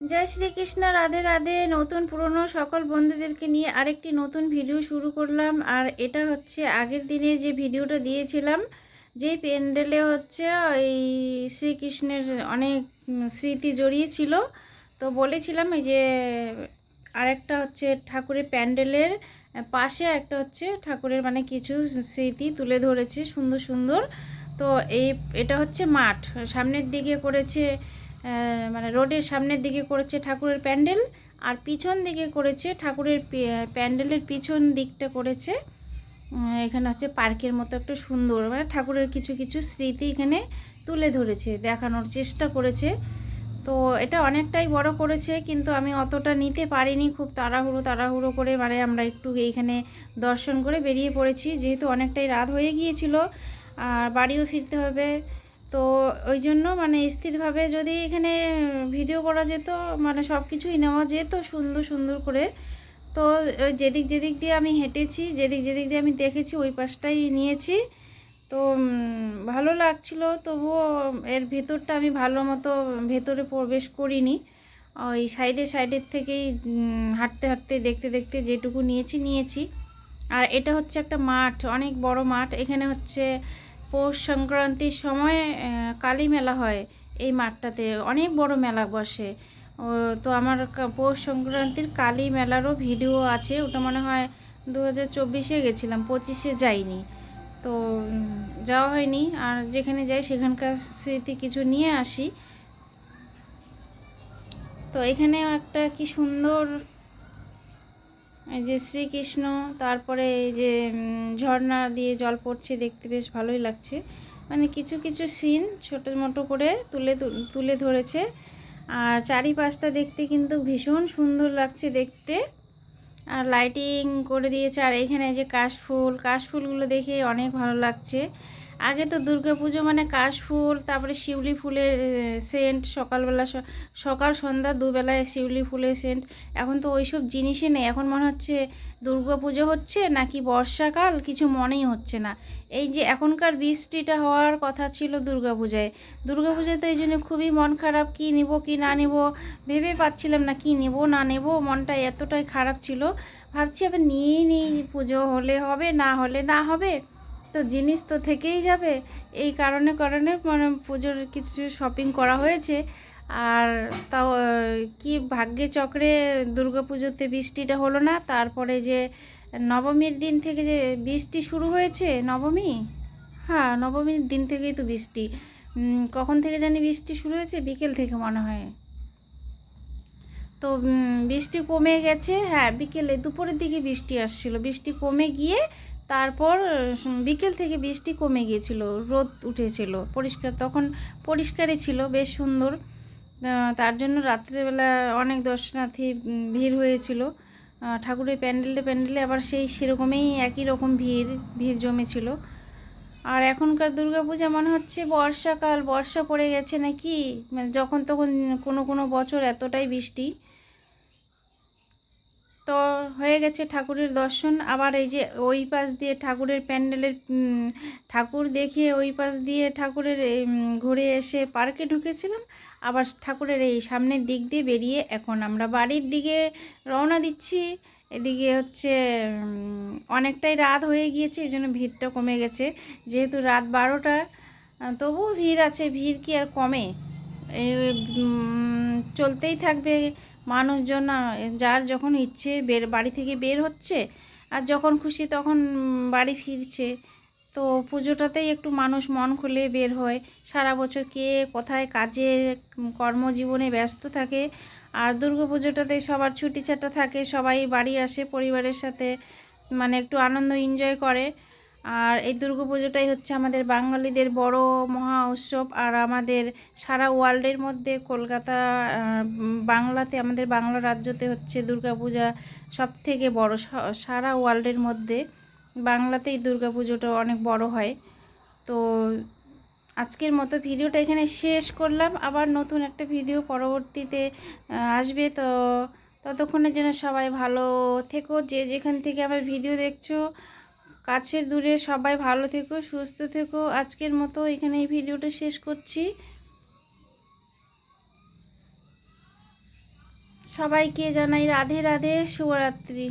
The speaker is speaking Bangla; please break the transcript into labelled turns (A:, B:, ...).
A: জয় শ্রীকৃষ্ণ, রাধে রাধে। নতুন পুরনো সকল বন্ধুদেরকে নিয়ে আরেকটি নতুন ভিডিও শুরু করলাম। আর এটা হচ্ছে আগের দিনে যে ভিডিওটা দিয়েছিলাম যেই প্যান্ডেলে হচ্ছে ওই শ্রীকৃষ্ণের অনেক স্মৃতি জড়িয়ে ছিল তো বলেছিলাম এই যে আরেকটা হচ্ছে ঠাকুরের প্যান্ডেলের পাশে একটা হচ্ছে ঠাকুরের মানে কিছু স্মৃতি তুলে ধরেছে সুন্দর সুন্দর। তো এই, এটা হচ্ছে মাঠ। সামনের দিকে করেছে মানে রোডের সামনের দিকে করেছে ঠাকুরের প্যান্ডেল আর পিছন দিকে করেছে ঠাকুরের প্যান্ডেলের পিছন দিকটা করেছে। এখানে হচ্ছে পার্কের মতো একটা সুন্দর মানে ঠাকুরের কিছু কিছু স্মৃতি এখানে তুলে ধরেছে, দেখানোর চেষ্টা করেছে। তো এটা অনেকটাই বড় করেছে, কিন্তু আমি অতটা নিতে পারিনি, খুব তাড়াহুড়ো তাড়াহুড়ো করে মানে আমরা একটু এইখানে দর্শন করে বেরিয়ে পড়েছি। যেহেতু অনেকটাই রাত হয়ে গিয়েছিল, আর বাড়িও ফিরতে হবে তো ওই জন্য মানে স্থিরভাবে যদি এখানে ভিডিও করা যেত মানে সব কিছুই নেওয়া যেত সুন্দর সুন্দর করে। তো যেদিক যেদিক দিয়ে আমি হেঁটেছি, যেদিক যেদিক দিয়ে আমি দেখেছি ওই পাশটাই নিয়েছি। তো ভালো লাগছিল, তবুও এর ভেতরটা আমি ভালো মতো ভেতরে প্রবেশ করিনি। ওই সাইডে সাইডের থেকেই হাঁটতে হাঁটতে, দেখতে দেখতে যেটুকু নিয়েছি নিয়েছি। আর এটা হচ্ছে একটা মাঠ, অনেক বড় মাঠ। এখানে হচ্ছে পৌষ সংক্রান্তির সময় কালী মেলা হয় এই মাঠটাতে। অনেক বড় মেলা বসে। তো আমার পৌষ সংক্রান্তির কালী মেলারও ভিডিও আছে। ওটা মনে হয় দু হাজার চব্বিশে গেছিলাম, পঁচিশে যাইনি। তো যাওয়া হয়নি। আর যেখানে যাই সেখানকার স্মৃতি কিছু নিয়ে আসি। তো এখানেও একটা কি সুন্দর যে শ্রীকৃষ্ণ, তারপরে এই যে ঝর্ণা দিয়ে জল পড়ছে, দেখতে বেশ ভালোই লাগছে। মানে কিছু কিছু সিন ছোটো মোটো করে তুলে তুলে ধরেছে। আর চারিপাশটা দেখতে কিন্তু ভীষণ সুন্দর লাগছে দেখতে। আর লাইটিং করে দিয়েছে। আর এখানে যে কাশফুল, কাশফুলগুলো দেখে অনেক ভালো লাগছে। আগে তো দুর্গাপুজো মানে কাশফুল, তারপরে শিউলি ফুলের সেন্ট সকালবেলা সকাল, সন্ধ্যা, দুবেলায় শিউলি ফুলের সেন্ট এখন তো ওইসব জিনিসই নেই। এখন মনে হচ্ছে দুর্গাপুজো হচ্ছে নাকি বর্ষাকাল, কিছু মনেই হচ্ছে না। এই যে এখনকার বৃষ্টিটা হওয়ার কথা ছিল দুর্গাপূজায়। দুর্গাপূজায় তো এই জন্য খুবই মন খারাপ, কি নিব, কি না নিব? ভেবে পাচ্ছিলাম না, কি নেব, না নেব? মনটা এতটাই খারাপ ছিল। ভাবছি আবার নিয়েই নিই, পুজো হলে হবে, না হলে না হবে। তো জিনিস তো থেকেই যাবে। এই কারণে কারণে মানে পুজোর কিছু শপিং করা হয়েছে। আর তাও কি ভাগ্যে চক্রে পুজোতে বৃষ্টিটা হলো না, তারপরে যে নবমীর দিন থেকে যে বৃষ্টি শুরু হয়েছে, নবমী? হ্যাঁ নবমীর দিন থেকেই তো বৃষ্টি। কখন থেকে জানি বৃষ্টি শুরু হয়েছে? বিকেল থেকে মনে হয়। তো বৃষ্টি কমে গেছে হ্যাঁ বিকেলে দুপুরের দিকে বৃষ্টি আসছিল। বৃষ্টি কমে গিয়ে তারপর বিকেল থেকে বৃষ্টি কমে গিয়েছিল, রোদ উঠেছিল, পরিষ্কার, তখন পরিষ্কারই ছিল, বেশ সুন্দর। তার জন্য রাত্রেবেলা অনেক দর্শনার্থী ভিড় হয়েছিল। ঠাকুরের প্যান্ডেলে প্যান্ডেলে আবার সেই সেরকমই একই রকম ভিড় ভিড় জমেছিল। আর এখনকার দুর্গাপূজা মনে হচ্ছে বর্ষাকাল, বর্ষা পড়ে গেছে নাকি? মানে যখন তখন কোনো কোনো বছর এতটাই বৃষ্টি। তো হয়ে গেছে ঠাকুরের দর্শন। আবার এই যে ওই পাশ দিয়ে ঠাকুরের প্যান্ডেলের ঠাকুর দেখিয়ে ওই পাশ দিয়ে ঠাকুরের ঘুরে এসে পার্কে ঢুকেছিলাম। আবার ঠাকুরের এই সামনের দিক দিয়ে বেরিয়ে এখন আমরা বাড়ির দিকে রওনা দিচ্ছি। এদিকে হচ্ছে অনেকটাই রাত হয়ে গিয়েছে, এই জন্য ভিড়টা কমে গেছে। যেহেতু রাত বারোটা তবুও ভিড় আছে, ভিড় কি আর কমে? চলতেই থাকবে মানুষজন যার যখন ইচ্ছে বের, বাড়ি থেকে বের হচ্ছে, আর যখন খুশি তখন বাড়ি ফিরছে। তো পুজোটাতেই একটু মানুষ মন খুলে বের হয়। সারা বছর কে কোথায় কাজে, কর্মজীবনে ব্যস্ত থাকে। আর দুর্গা পুজোটাতে সবার ছুটি ছাটা থাকে, সবাই বাড়ি আসে পরিবারের সাথে মানে একটু আনন্দ এনজয় করে। আর এই দুর্গা পুজোটাই হচ্ছে আমাদের বাঙালিদের বড় মহা উৎসব। আর আমাদের সারা ওয়ার্ল্ডের মধ্যে কলকাতা বাংলাতে, আমাদের বাংলা রাজ্যতে হচ্ছে দুর্গাপূজা সব থেকে বড়। সারা ওয়ার্ল্ডের মধ্যে বাংলাতেই দুর্গা পুজোটা অনেক বড় হয়। তো আজকের মতো ভিডিওটা এখানে শেষ করলাম। আবার নতুন একটা ভিডিও পরবর্তীতে আসবে। তো ততক্ষণের জন্য সবাই ভালো থেকো। যে যেখান থেকে আমার ভিডিও দেখছ কাছের দূরে সবাই ভালো থেকো, সুস্থ থেকো। আজকের মতো এখানে এই ভিডিওটা শেষ করছি। সবাইকে জানাই রাধে রাধে, শুভরাত্রি।